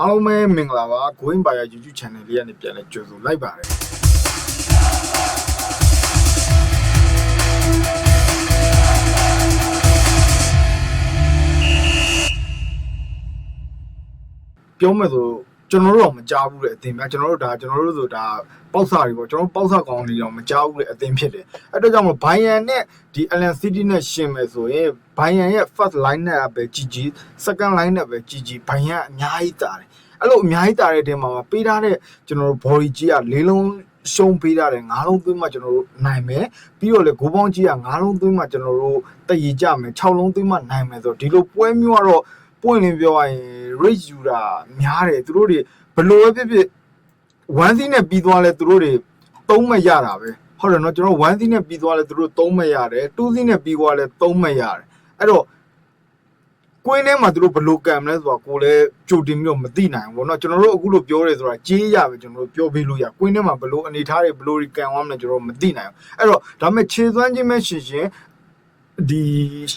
အားလုံးပဲမင်္ဂလာပါ Going by YouTube channel လေးကနေပြန်လဲကြိုဆိုလိုက်ပါတယ်ပြောမယ်ဆို ကျွန်တော်တို့တော့မကြားဘူးတဲ့အသင်များကျွန်တော်တို့ဒါကျွန်တော်တို့ဆိုဒါပေါက်စာတွေပေါ့ကျွန်တော်တို့ပေါက်စာကောင်းတွေတော့မကြားဘူးတဲ့အသင်ဖြစ်တယ်အဲ့တော့ကြောင့်မို့ဘိုင်ယန်နဲ့ဒီ Allen City နဲ့ရှင်မယ်ဆိုရင်ဘိုင်ယန်ရဲ့ first line နဲ့ပဲ GG second line နဲ့ပဲ GG ဘိုင်ယန်အများကြီးတာတယ်အဲ့လိုအများကြီးတာတဲ့တဲမှာပေးထားတဲ့ကျွန်တော်တို့ body ကြီးကလေးလုံးရှုံးပေးထားတယ်ငါးလုံးသွင်းမှကျွန်တော်တို့နိုင်မယ်ပြီးတော့လေဂိုးပေါင်းကြီးကငါးလုံးသွင်းမှကျွန်တော်တို့တည်ရကြမယ်6လုံးသွင်းမှနိုင်မယ်ဆိုတော့ဒီလိုပွဲမျိုးကတော့ ပွင့်လင်းပြောရရင် rate ယူတာများတယ်သူတို့တွေဘလို့ပဲဖြစ်ဖြစ်1စီးနဲ့ပြီးသွားလဲသူတို့တွေသုံးမရတာပဲဟုတ်တယ်နော်ကျွန်တော်1စီးနဲ့ပြီးသွားလဲသူတို့သုံးမရတယ်2စီးနဲ့ပြီးသွားလဲသုံးမရတယ်အဲ့တော့ကွင်းထဲမှာသူတို့ဘလို့ကံမလဲဆိုတော့ကိုလည်းကြိုတင်ပြီးတော့မသိနိုင်ဘူးเนาะကျွန်တော်တို့အခုလိုပြောရဲဆိုတာကြေးရပဲကျွန်တော်တို့ပြောပေးလို့ရကွင်းထဲမှာဘလို့အနေထားတွေဘလို့ကံသွားမလဲကျွန်တော်တို့မသိနိုင်ဘူးအဲ့တော့ဒါမဲ့ခြေသွမ်းခြင်းမဲ့ရှင်ရှင် ဒီ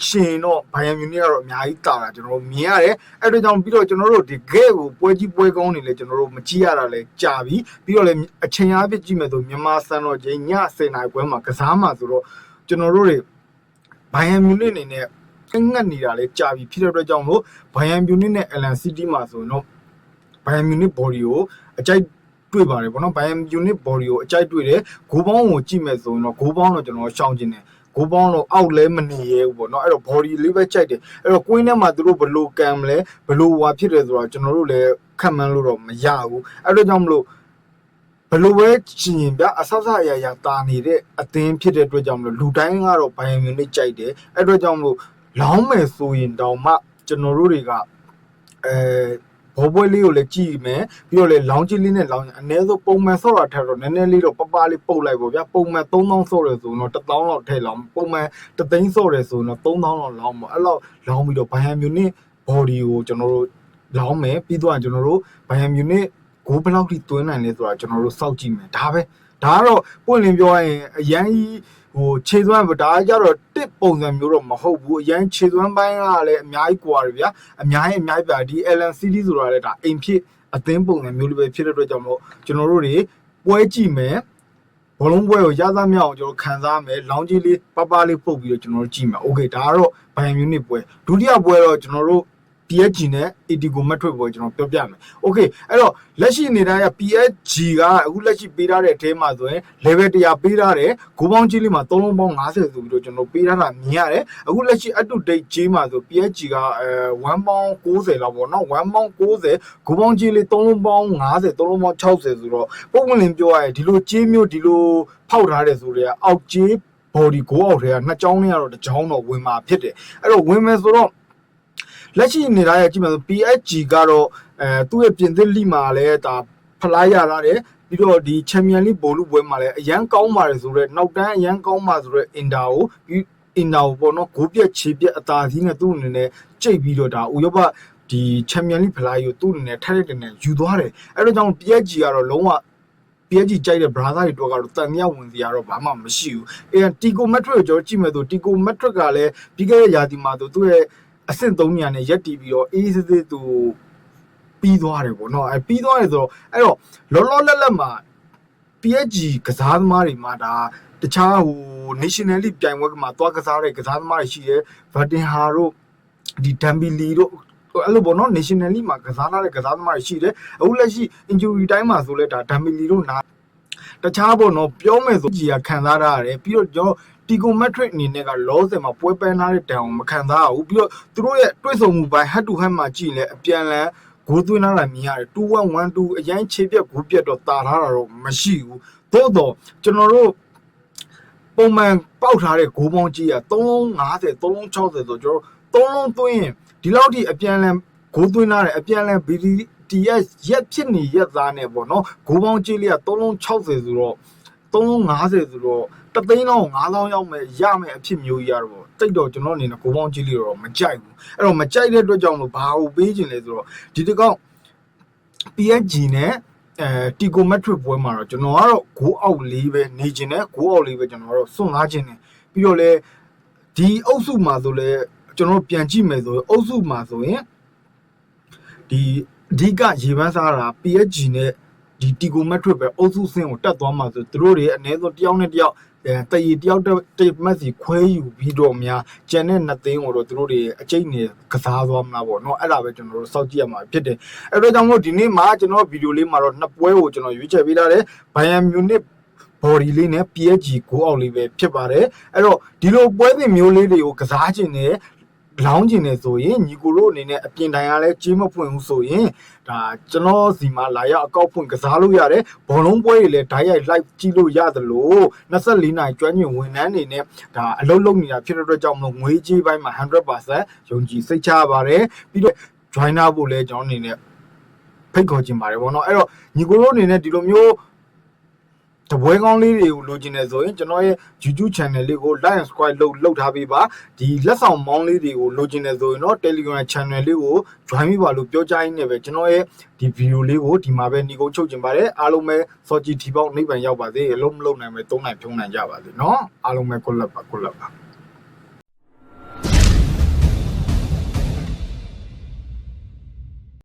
ရှင်တော့ဘိုင်ယန်မြူနစ်ကတော့အများကြီးတာတာကျွန်တော်တို့မြင်ရတယ်အဲ့ဒါကြောင့်ပြီးတော့ကျွန်တော်တို့ဒီ gate ကိုပွဲကြီးပွဲကောင်းနေလေကျွန်တော်တို့မကြည့်ရတာလဲကြာပြီပြီးတော့လေအချိန်အားဖြင့်ကြည့်မယ်ဆိုမြန်မာစံတော်ချိန်ည10:00နာရီပွဲမှာကစားမှာဆိုတော့ကျွန်တော်တို့တွေဘိုင်ယန်မြူနစ်အနေနဲ့ငတ်နေတာလဲကြာပြီဖြစ်တဲ့အတွက်ကြောင့်မို့ဘိုင်ယန်မြူနစ်နဲ့အလန်စီးတီးမှာဆိုရင်တော့ဘိုင်ယန်မြူနစ် body ကိုအကြိုက်တွေ့ပါတယ်ဗောနော်ဘိုင်ယန်မြူနစ် body ကိုအကြိုက်တွေ့တယ်ဂိုးပေါင်းကိုကြည့်မယ်ဆိုရင်တော့ဂိုးပေါင်းတော့ကျွန်တော်ရှောင်ကျင်တယ် ဂိုးပေါင်းတော့အောက်လဲမနေရဲဘူးပေါ့နော်အဲ့တော့ body လေးပဲကြိုက်တယ်အဲ့တော့ကွင်းထဲမှာသူတို့ဘလို့ကံမလဲဘလို့ဟွာဖြစ်တယ်ဆိုတော့ကျွန်တော်တို့လည်းခက်မှန်းလို့တော့မရဘူးအဲ့တော့ကြောင့်မလို့ဘလို့ပဲရှင်ရင်ပြအဆဆအရာရာတာနေတဲ့အသင်းဖြစ်တဲ့အတွက်ကြောင့်မလို့လူတိုင်းကတော့ဘိုင်ယန်မြူနစ်ကြိုက်တယ်အဲ့တော့ကြောင့်မလို့လောင်းမယ်ဆိုရင်တောင်မှကျွန်တော်တို့တွေကအဲ ဘောပွဲလေးကိုလည်းကြည့်မယ်ပြီးတော့လေလောင်းကြီးလေးနဲ့လောင်းရင်အနည်းဆုံးပုံမှန်ဆော့တာထက်တော့နည်းနည်းလေးတော့ပပလေးပုတ်လိုက်ပေါ့ဗျာပုံမှန်3000ဆော့တယ်ဆိုတော့1000လောက်ထည့်လောင်းပုံမှန်တသိန်းဆော့တယ်ဆိုတော့3000လောက်လောင်းပေါ့အဲ့လောက်လောင်းပြီးတော့ဘိုင်ယန်မြူနစ် body ကိုကျွန်တော်တို့လောင်းမယ်ပြီးတော့ကျွန်တော်တို့ဘိုင်ယန်မြူနစ်ဂိုးဘယ်လောက်ထိသွင်းနိုင်လဲဆိုတာကျွန်တော်တို့စောင့်ကြည့်မယ်ဒါပဲဒါကတော့ပွင့်လင်းပြောရရင်အရန်ကြီး ဟိုခြေသွမ်းဒါကြတော့တစ်ပုံစံမျိုးတော့မဟုတ်ဘူးအရန်ခြေသွမ်းပိုင်းကလည်းအများကြီးကွာတယ်ဗျာအများကြီးအများကြီးပြဒီ Allen Series ဆိုတာလည်းဒါအိမ်ဖြစ်အသင်းပုံစံမျိုးလေးပဲဖြစ်တဲ့အတွက်ကြောင့်မို့ကျွန်တော်တို့တွေပွဲကြည့်မယ်ဘောလုံးပွဲကိုရသားမြောက်အောင်ကျွန်တော်ခံစားမယ်လောင်းကြီးလေးပပလေးပုတ်ပြီးတော့ကျွန်တော်တို့ကြည့်မယ်โอเคဒါကတော့ဘိုင်ယန်မြူနစ်ပွဲဒုတိယပွဲတော့ကျွန်တော်တို့ PSG နဲ့ ATGO metric ကိုကျွန်တော်ပြောပြမယ်။ Okay အဲ့တော့လက်ရှိအနေတိုင်းက PSG ကအခုလက်ရှိပေးထားတဲ့အထဲမှာဆိုရင် level 100ပေးထားတယ်။ဂိုးပေါင်းကြီးလေးမှာ3လုံးပေါင်း50ဆိုပြီးတော့ကျွန်တော်ပေးထားတာမြင်ရတယ်။အခုလက်ရှိ up to date ကြီးမှာဆို PSG ကအဲ1ပေါင်း90လောက်ပေါ့နော်။1ပေါင်း90ဂိုးပေါင်းကြီးလေး3လုံးပေါင်း50 3လုံးပေါင်း60ဆိုတော့ပုံမှန်လင်းပြောရရင်ဒီလိုကြီးမျိုးဒီလိုဖောက်ထားတယ်ဆိုတော့အောက်ကြီး body ကိုအောက်ထဲကနှစ်ချောင်းနဲ့ကတော့တစ်ချောင်းတော့ဝင်มาဖြစ်တယ်။အဲ့တော့ဝင်မယ်ဆိုတော့ လက်ရှိနေတာရကြည့်မယ်ဆို PSG ကတော့အဲသူ့ရဲ့ပြင်သစ်လိမှာလည်းဒါဖလားရလာတယ်ပြီးတော့ဒီချန်ပီယံလိဘောလုံးပွဲမှာလည်းအရန်ကောင်းပါတယ်ဆိုတော့နောက်တန်းအရန်ကောင်းပါဆိုတော့အင်တာကိုပြီးအင်တာကိုပေါ့နော်ဂိုးပြက်ခြေပြက်အသာစီးနဲ့သူ့အနေနဲ့ကြိတ်ပြီးတော့ဒါဥရောပဒီချန်ပီယံလိဖလားကြီးကိုသူ့အနေနဲ့ထိုက်တဲ့တဲ့ယူသွားတယ်အဲ့တော့ကြောင့် PSG ကတော့လုံးဝ PSG ကြိုက်တဲ့ brother တွေတော့ကတော့တန်မြဝင်စရာတော့ဘာမှမရှိဘူးအဲတီကိုမက်ထရစ်ကိုကျွန်တော်ကြည့်မယ်ဆိုတီကိုမက်ထရစ်ကလည်းပြီးခဲ့တဲ့ရာသီမှာဆိုသူ့ရဲ့ အဆင့်3နေရာနဲ့ရက်တီပြီးတော့အေးစစ်စစ်သူပြီးသွားတယ်ပေါ့နော်အဲပြီးသွားတယ်ဆိုတော့အဲ့တော့လောလောလတ်လတ်မှာ PSG ကစားသမားတွေမှာဒါတခြားဟို National League ပြိုင်ပွဲမှာသွားကစားတဲ့ကစားသမားတွေရှိတယ်ဗတ်တင်ဟာတို့ဒီဒမ်ဘီလီတို့အဲ့လိုပေါ့နော် National League မှာကစားလာတဲ့ကစားသမားတွေရှိတယ်အခုလက်ရှိ injury time မှာဆိုလဲဒါဒမ်ဘီလီတို့နာ တခြားပေါ့နော်ပြောမယ်ဆိုကြီးကခံစားရရတယ်ပြီးတော့ကျွန်တော်တီကိုမက်ထရစ်အနေနဲ့ကလောဆယ်မှာပွဲပန်းထားတဲ့တန်အောင်မခံစားရဘူးပြီးတော့သူတို့ရဲ့တွဲဆုံမှုပိုင်း head to head မှာကြည့်လဲအပြန်လန်ဂိုးသွင်းလာတာမြင်ရတယ်2-1-1-2အရင်ခြေပြက်ဂိုးပြက်တော့တာထားတာတော့မရှိဘူးသို့တော့ကျွန်တော်တို့ပုံမှန်ပောက်ထားတဲ့ဂိုးပေါင်းကြီးက350 360ဆိုကျွန်တော်3လုံးသွင်းရင်ဒီလောက်ထိအပြန်လန်ဂိုးသွင်းလာတယ်အပြန်လန် BDTS ရက်ဖြစ်နေရက်သားနဲ့ပေါ့နော်ဂိုးပေါင်းကြီးလေးက3လုံး60ဆိုတော့3လုံး50ဆိုတော့တသိန်းတော့9000ရောက်မယ်ရမယ်အဖြစ်မျိုးကြီးရတော့တိတ်တော့ကျွန်တော်အနေနဲ့ကိုပေါင်းကြီးလေးတော့မကြိုက်ဘူးအဲ့တော့မကြိုက်တဲ့အတွက်ကြောင့်လို့ဘာကိုပေးခြင်းလဲဆိုတော့ဒီတစ်ကောက် PSG နဲ့အဲတီကိုမက်ထရစ်ပွဲမှာတော့ကျွန်တော်ကတော့ဂိုးအောက်လေးပဲနေခြင်းနဲ့ဂိုးအောက်လေးပဲကျွန်တော်ကတော့စွန့်ငားခြင်းနဲ့ပြီးတော့လေဒီအုပ်စုမှာဆိုလဲကျွန်တော်ပြန်ကြည့်မယ်ဆိုရင်အုပ်စုမှာဆိုရင်ဒီဒီ အဓိကရေပန်းစားတာ PSG နဲ့ဒီတီကိုမက်ထရစ်ပဲအုပ်စုဆင်းကိုတက်သွားမှာဆိုသူတို့တွေအနည်းဆုံးတစ်ယောက်နဲ့တစ်ယောက်အဲတရီတယောက်တစ်မက်စီခွဲယူပြီးတော့များကျန်တဲ့နှစ်သိန်းကိုတော့သူတို့တွေအကျိတ်နေကစားသွားမှာပေါ့နော်အဲ့ဒါပဲကျွန်တော်တို့စောင့်ကြည့်ရမှာဖြစ်တယ်အဲ့တော့ကြောင့်မို့ဒီနေ့မှာကျွန်တော်ဗီဒီယိုလေးမှာတော့နှစ်ပွဲကိုကျွန်တော်ရွေးချယ်ပေးထားတယ်ဘိုင်ယန်မြူနစ် body လေးနဲ့ PSG ကိုအောင်လေးပဲဖြစ်ပါတယ်အဲ့တော့ဒီလိုပွဲစဉ်မျိုးလေးတွေကိုကစားခြင်းနဲ့ လောင်းခြင်းနဲ့ဆိုရင်ညီကိုတို့အနေနဲ့အပြင်တိုင်ကလည်းကြေးမဖွင့်ဘူးဆိုရင်ဒါကျွန်တော်စီမှာလာရောက်အကောက်ဖွင့်ကစားလို့ရတယ်ဘောလုံးပွဲတွေလည်းဓာတ်ရိုက် live ကြည့်လို့ရတယ်လို့24နိုင်ကျွမ်းကျင်ဝန်ထမ်းတွေနဲ့ဒါအလုပ်လုပ်နေတာဖြစ်တဲ့အတွက်ကြောင့်မလို့ငွေကြေးပိုင်းမှာ100%ယုံကြည်စိတ်ချရပါတယ်ပြီးတော့ joiner ဖို့လည်းကျွန်တော်အနေနဲ့ဖိတ်ခေါ်ခြင်းပါတယ်ဗောနော်အဲ့တော့ညီကိုတို့အနေနဲ့ဒီလိုမျိုး တပွဲကောင်းလေးတွေကိုလိုချင်တယ်ဆိုရင်ကျွန်တော်ရဲ့ YouTube channel လေးကို like and subscribe လုပ်လုပ်ထားပေးပါဒီလက်ဆောင်မောင်းလေးတွေကိုလိုချင်တယ်ဆိုရင်တော့ Telegram channel လေးကို join မိပါလို့ပြောကြားရင်းနဲ့ပဲကျွန်တော်ရဲ့ဒီ video လေးကိုဒီမှာပဲညီကုန်းချုပ်ချင်ပါတယ်အားလုံးပဲစောကြည်ထီပေါက်နိဗ္ဗာန်ရောက်ပါစေအလုံးမလုံးနိုင်ပဲသုံးနိုင်ဖြုံးနိုင်ကြပါစေเนาะအားလုံးပဲကိုလက်ပါကိုလက်ပါ